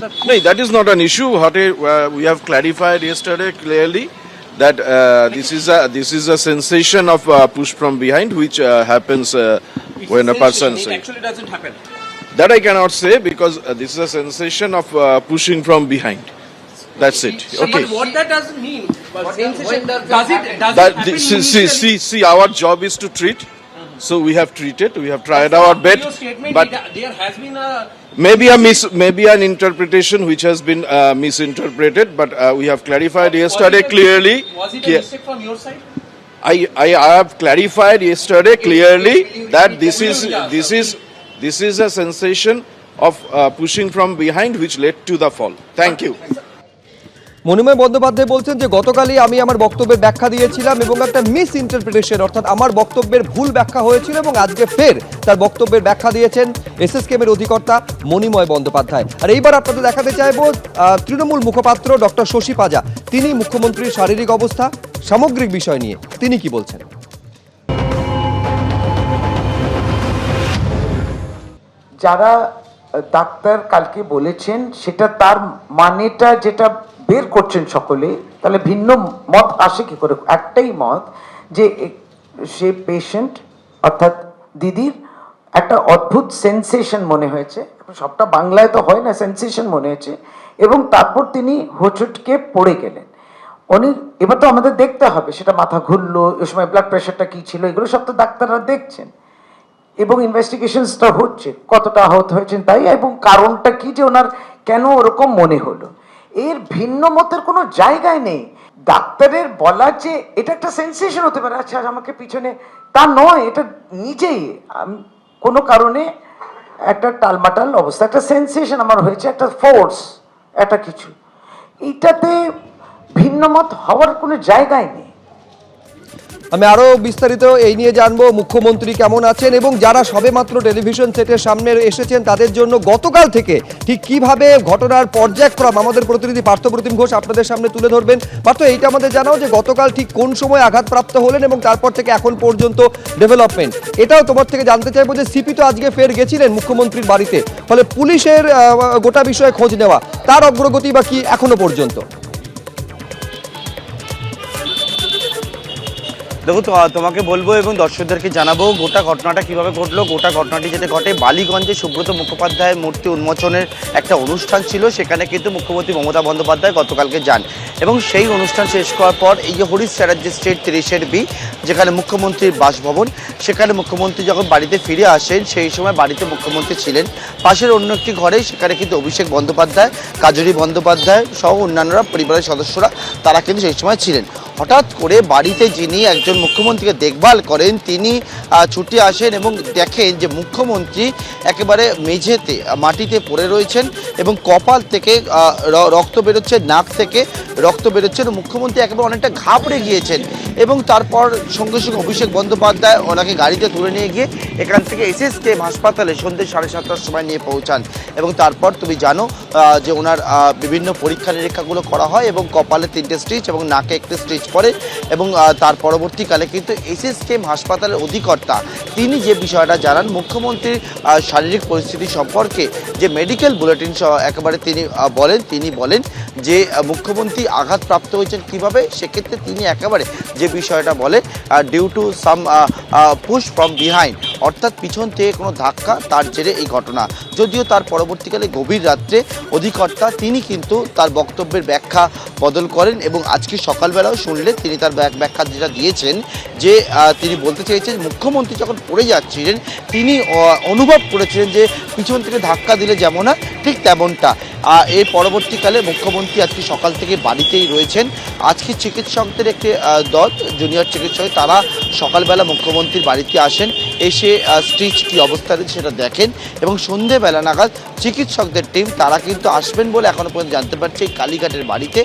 sir? No, that is not an issue. What uh, we have clarified yesterday clearly that uh, this is a this is a sensation of uh, push from behind, which uh, happens uh, when a person. It actually doesn't happen. That I cannot say because uh, this is a sensation of uh, pushing from behind. That's it. Okay. But what that doesn't mean. But What sensation, when does does it does That it happen see, see, see, see, our job is to treat. So we have treated. We have tried our best, but there has been a maybe a mis, maybe an interpretation which has been uh, misinterpreted. But uh, we have clarified yesterday clearly. Was it a mistake from your side? I, I I have clarified yesterday clearly that this is Will you- yeah, this is this is a sensation of uh, pushing from behind which led to the fall. Thank you. Manimoy Bandyopadhyay বলছেন যে, গতকালই আমি আমার বক্তব্যের ব্যাখ্যা দিয়েছিলাম এবং একটা মিস ইন্টারপ্রিটেশন অর্থাৎ আমার বক্তব্যের ভুল ব্যাখ্যা হয়েছিল এবং আজকে ফের তার বক্তব্যের ব্যাখ্যা দিয়েছেন এসএসকেমের অধিকর্তা মণিময় বন্দ্যোপাধ্যায়। আর এইবার আপনাদের দেখাতে চাইব তৃণমূল মুখপাত্র ডক্টর শশী পাজা। তিনি মুখ্যমন্ত্রীর শারীরিক অবস্থা, সামগ্রিক বিষয় নিয়ে। তিনি কি বলছেন? যারা ডাক্তার কালকে বলেছেন, সেটা তার মানেটা যেটা বের করছেন সকলে, তাহলে ভিন্ন মত আসে কি করে? একটাই মত যে সে পেশেন্ট অর্থাৎ দিদির একটা অদ্ভুত সেন্সেশন মনে হয়েছে। সবটা বাংলায় তো হয় না সেন্সেশন মনে হয়েছে। এবং তারপর তিনি হোঁচটকে পড়ে গেলেন। উনি, এবার তো আমাদের দেখতে হবে, সেটা মাথা ঘুরলো এ সময় ব্লাড প্রেশারটা কী ছিল, এগুলো সব তো ডাক্তাররা দেখছেন। এবং ইনভেস্টিগেশনসটা হচ্ছে, কতটা আহত হয়েছেন তাই, এবং কারণটা কি যে ওনার কেন ওরকম মনে হলো? এর ভিন্ন মতের কোনো জায়গায় নেই। ডাক্তারের বলার যে এটা একটা সেন্সেশন হতে পারে আচ্ছা আমাকে পিছনে, তা নয়, এটা নিজেই। কোনো কারণে একটা টালমাটাল অবস্থা, একটা সেন্সেশন আমার হয়েছে, একটা ফোর্স একটা কিছু। এটাতে ভিন্ন মত হওয়ার কোনো জায়গায় নেই। আমি আরও বিস্তারিত এই নিয়ে জানব, মুখ্যমন্ত্রী কেমন আছেন এবং যারা সবেমাত্র টেলিভিশন সেটের সামনে এসেছেন, তাদের জন্য গতকাল থেকে ঠিক কীভাবে ঘটনার পর্যায়ক্রম, আমাদের প্রতিনিধি পার্থপ্রতিম ঘোষ আপনাদের সামনে তুলে ধরবেন। পার্থ এইটা আমাদের জানাও যে গতকাল ঠিক কোন সময় আঘাতপ্রাপ্ত হলেন এবং তারপর থেকে এখন পর্যন্ত ডেভেলপমেন্ট। এটাও তোমার থেকে জানতে চাইব যে সিপি তো আজকে ফের গেছিলেন মুখ্যমন্ত্রীর বাড়িতে। ফলে পুলিশের গোটা বিষয়ে খোঁজ নেওয়া, তার অগ্রগতি বা কি এখনও পর্যন্ত? দেখো তোমাকে বলব এবং দর্শকদেরকে জানাব গোটা ঘটনাটা কীভাবে ঘটলো। গোটা ঘটনাটি যেটা ঘটে বালিগঞ্জে সুব্রত মুখোপাধ্যায়ের মূর্তি উন্মোচনের একটা অনুষ্ঠান ছিল। সেখানে কিন্তু মুখ্যমন্ত্রী মমতা বন্দ্যোপাধ্যায় গতকালকে যান এবং সেই অনুষ্ঠান শেষ করার পর এই যে হরিশ চ্যাটার্জি স্ট্রিট তিরিশের বি, যেখানে মুখ্যমন্ত্রীর বাসভবন, সেখানে মুখ্যমন্ত্রী যখন বাড়িতে ফিরে আসেন, সেই সময় বাড়িতে মুখ্যমন্ত্রী ছিলেন। পাশের অন্য একটি ঘরে সেখানে কিন্তু অভিষেক বন্দ্যোপাধ্যায়, কাজরি বন্দ্যোপাধ্যায় সহ অন্যান্যরা, পরিবারের সদস্যরা, তারা কিন্তু সেই সময় ছিলেন। হঠাৎ করে বাড়িতে যিনি একজন মুখ্যমন্ত্রীকে দেখভাল করেন, তিনি ছুটে আসেন এবং দেখেন যে মুখ্যমন্ত্রী একেবারে মেঝেতে মাটিতে পড়ে রয়েছেন এবং কপাল থেকে রক্ত বেরোচ্ছে, নাক থেকে রক্ত বেরোচ্ছে মুখ্যমন্ত্রী একেবারে অনেকটা ঘাবড়ে গিয়েছেন এবং তারপর সঙ্গে সঙ্গে অভিষেক বন্দ্যোপাধ্যায় ওনাকে গাড়িতে তুলে নিয়ে গিয়ে এখান থেকে এসএসকেএম হাসপাতালে সন্ধ্যে সাড়ে সাতটার সময় নিয়ে পৌঁছান এবং তারপর তুমি জানো যে ওনার বিভিন্ন পরীক্ষা নিরীক্ষাগুলো করা হয় এবং কপালে তিনটে স্টিচ এবং নাকে একটি স্টিচ পড়ে এবং তার পরবর্তীকালে কিন্তু এসএসকেএম হাসপাতালের অধিকর্তা। তিনি যে বিষয়টা জানান, মুখ্যমন্ত্রীর শারীরিক পরিস্থিতি সম্পর্কে যে মেডিকেল বুলেটিন একেবারে তিনি বলেন তিনি বলেন যে মুখ্যমন্ত্রী আঘাতপ্রাপ্ত হয়েছেন কীভাবে, সেক্ষেত্রে তিনি একেবারে যে বিষয়টা বলে due to some push from behind অর্থাৎ পিছন থেকে কোনো ধাক্কা, তার জেরে এই ঘটনা। যদিও তার পরবর্তীকালে গভীর রাত্রে অধিকর্তা, তিনি কিন্তু তার বক্তব্যের ব্যাখ্যা বদল করেন এবং আজকে সকালবেলাও শুনলে তিনি তার ব্যাখ্যা যেটা দিয়েছেন যে তিনি বলতে চেয়েছেন মুখ্যমন্ত্রী যখন পড়ে যাচ্ছিলেন, তিনি অনুভব করেছিলেন যে পিছন থেকে ধাক্কা দিলে যেমন না ঠিক তেমনটা। এর পরবর্তীকালে মুখ্যমন্ত্রী আজকে সকাল থেকে বাড়িতেই রয়েছেন। আজকে চিকিৎসকদের একটি দল, জুনিয়র চিকিৎসক, তারা সকালবেলা মুখ্যমন্ত্রীর বাড়িতে আসেন, এসে স্টিচ কি অবস্থা রয়েছে সেটা দেখেন এবং সন্ধেবেলা নাগাদ চিকিৎসকদের টিম তারা কিন্তু আসবেন বলে এখনও পর্যন্ত জানতে পারছি এই কালীঘাটের বাড়িতে।